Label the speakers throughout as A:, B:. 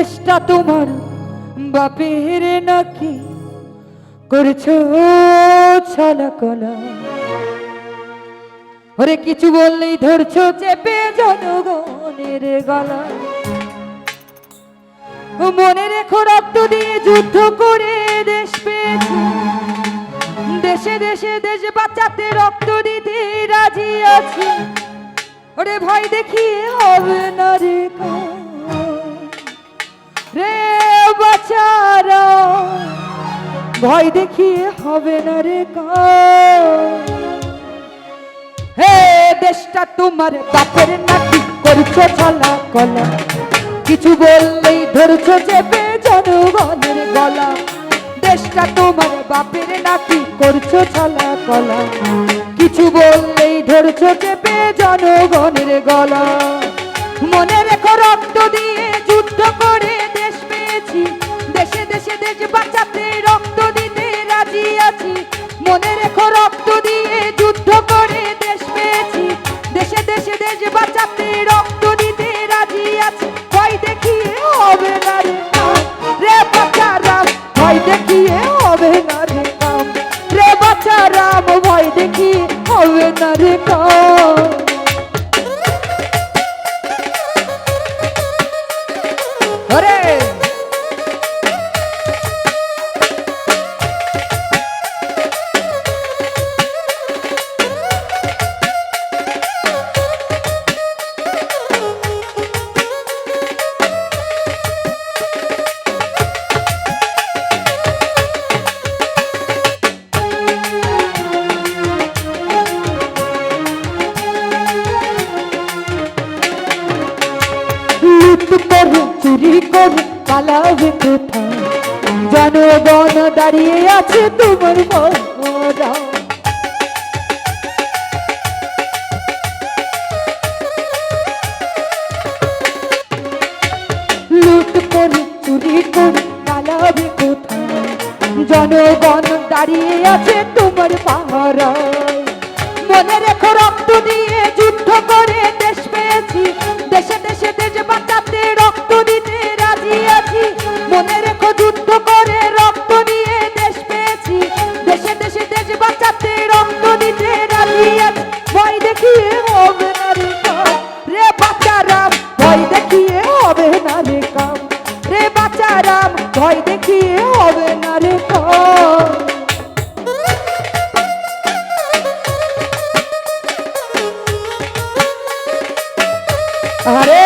A: দেশটা তোমার, বাপের নাকি করছ ছলা কলা? ওরে কিছু বললেই ধরছো চেপে জনগণের গলা। মনে রেখো রক্ত দিয়ে যুদ্ধ করে দেশ পেয়েছি। দেশে দেশে দেশ বাঁচাতে রক্ত দিতে রাজি আছি। ওরে ভয় দেখিয়ে হবে না রে। রে বাচারা, ভয় দেখিয়ে হবে না রে। হে দেশটা তোমার বাপের নাকি করছ ছলা কলা। কিছু বললেই ধরছো চেপে জনগণের গলা। দেশটা তোমার বাপের নাকি করছ ছলা কলা। কিছু বললেই ধরছো চেপে জনগণের গলা। মনে রেখো রক্ত দিয়ে যুদ্ধ করে দেশ কোথায়? জনগণ দাঁড়িয়ে আছে তোমার মরা লুট করে, চুরি করে পালাবে কোথায়? জনগণ দাঁড়িয়ে আছে তোমার পাহারায়। মনে রেখো রক্ত দিয়ে আরে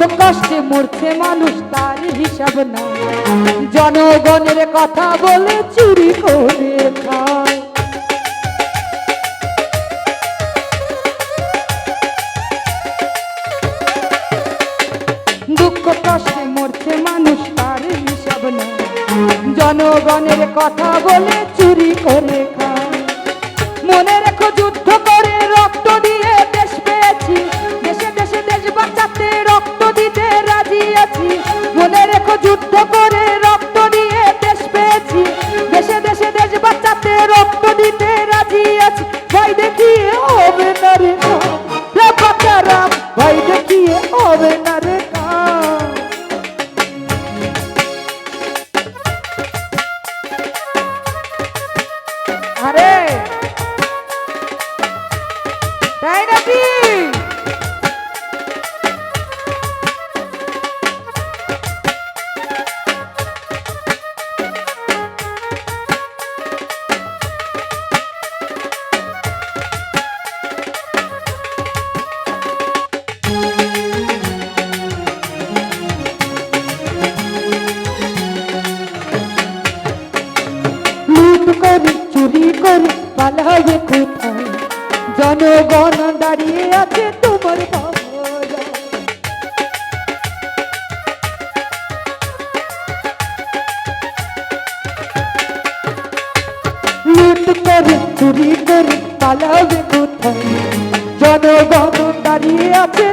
A: দুঃখ কষ্টে মরছে মানুষ, তার হিসাব না জনগণের কথা বলে চুরি করে খায়। দুঃখ কষ্টে মরছে মানুষ, তার হিসাব না জনগণের কথা বলে চুরি করে খায়। মনে রেখো যুদ্ধ যুদ্ধ করে রক্ত দিয়ে দেশ পেয়েছি। দেশে দেশে, দেশ বাঁচাতে রক্ত দিতে রাজি আছি। ভয় দেখিয়ে হবে না রে বাচ্চারাম ভয় দেখিয়ে হবে না রে করে পালাবে কোথায় জনগণ দাঁড়িয়ে আছে তোমার। লুট চুরি করে পালাবে কোথায় জনগণ দাঁড়িয়ে আছে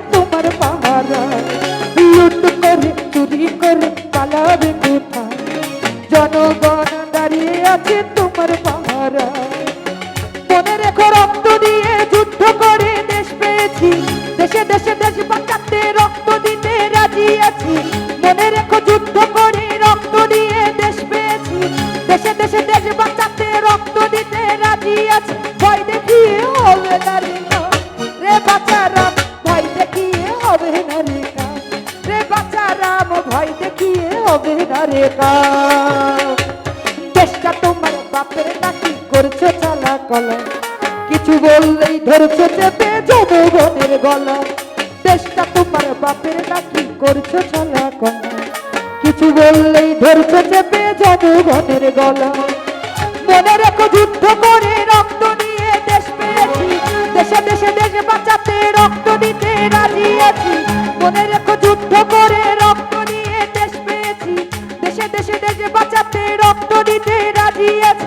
A: দেশে দেশে দেশ বাঁচাতে রক্ত দিতে রাজি আছি। মনে রেখো যুদ্ধ করে রক্ত দিয়ে দেশ পেয়েছি। দেশে দেশে দেশ বাঁচাতে রক্ত দিতে রাজি আছি। ভয় দেখিয়ে হবে না রে কাজ। ভয় দেখিয়ে হবে না রে রে বাচ্চারাম ভয় দেখিয়ে হবে না রে দেশটা তোমার বাপের নাকি করছ চালা কলা কিছু বললেই ধরছো চেপে জনগণের গলা। দেশটা তোমার বাপের নাকি করছ চালা কলা। কিছু বললেই ধরছো চেপে জনগণের গলা। মনে রেখো যুদ্ধ করে রক্ত নিয়ে দেশ পেয়েছি। দেশে দেশে দেশ বাঁচাতে রক্ত দিতে রাজি আছি। মনে রেখো যুদ্ধ করে রক্ত নিয়ে দেশ পেয়েছি। দেশে দেশে দেশ বাঁচাতে রক্ত দিতে রাজি আছি।